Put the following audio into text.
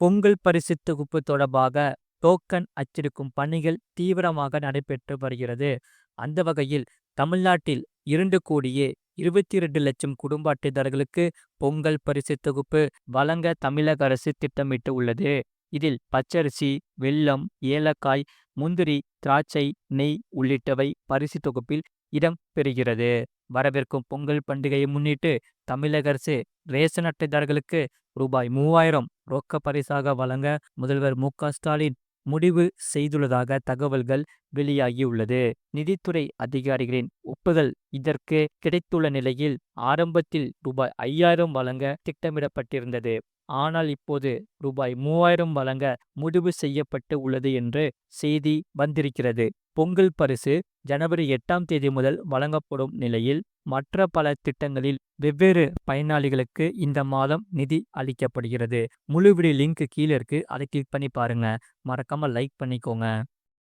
பொங்கல் பரிசு தொகுப்பு தொடர்பாக டோக்கன் அச்சிருக்கும் பணிகள் தீவிரமாக நடைபெற்று வருகிறது. அந்த வகையில் தமிழ்நாட்டில் இரண்டு கோடியே இருபத்தி இரண்டு லட்சம் குடும்ப அட்டைதாரர்களுக்கு பொங்கல் பரிசு தொகுப்பு வழங்க தமிழக அரசு திட்டமிட்டு உள்ளது. இதில் பச்சரிசி வெல்லம் ஏலக்காய் முந்திரி திராட்சை நெய் உள்ளிட்டவை பரிசு தொகுப்பில் இடம் பெறுகிறது. வரவிருக்கும் பொங்கல் பண்டிகையை முன்னிட்டு தமிழக அரசு ரேஷன் அட்டைதாரர்களுக்கு ரூபாய் மூவாயிரம் ரொக்க பரிசாக வழங்க முதல்வர் மு ஸ்டாலின் முடிவு செய்துள்ளதாக தகவல்கள் வெளியாகியுள்ளது. நிதித்துறை அதிகாரிகளின் ஒப்புதல் இதற்கு கிடைத்துள்ள நிலையில் ஆரம்பத்தில் ரூபாய் ஐயாயிரம் வழங்க திட்டமிடப்பட்டிருந்தது. ஆனால் இப்போது ரூபாய் மூவாயிரம் வழங்க முடிவு செய்யப்பட்டு உள்ளது என்று செய்தி வந்திருக்கிறது. பொங்கல் பரிசு ஜனவரி எட்டாம் தேதி முதல் வழங்கப்படும் நிலையில் மற்ற பல திட்டங்களில் வெவ்வேறு பயனாளிகளுக்கு இந்த மாதம் நிதி அளிக்கப்படுகிறது. முழு வீடியோ லிங்க் கீழே இருக்கு. அதை கிளிக் பண்ணி பாருங்க. மறக்காம லைக் பண்ணிக்கோங்க.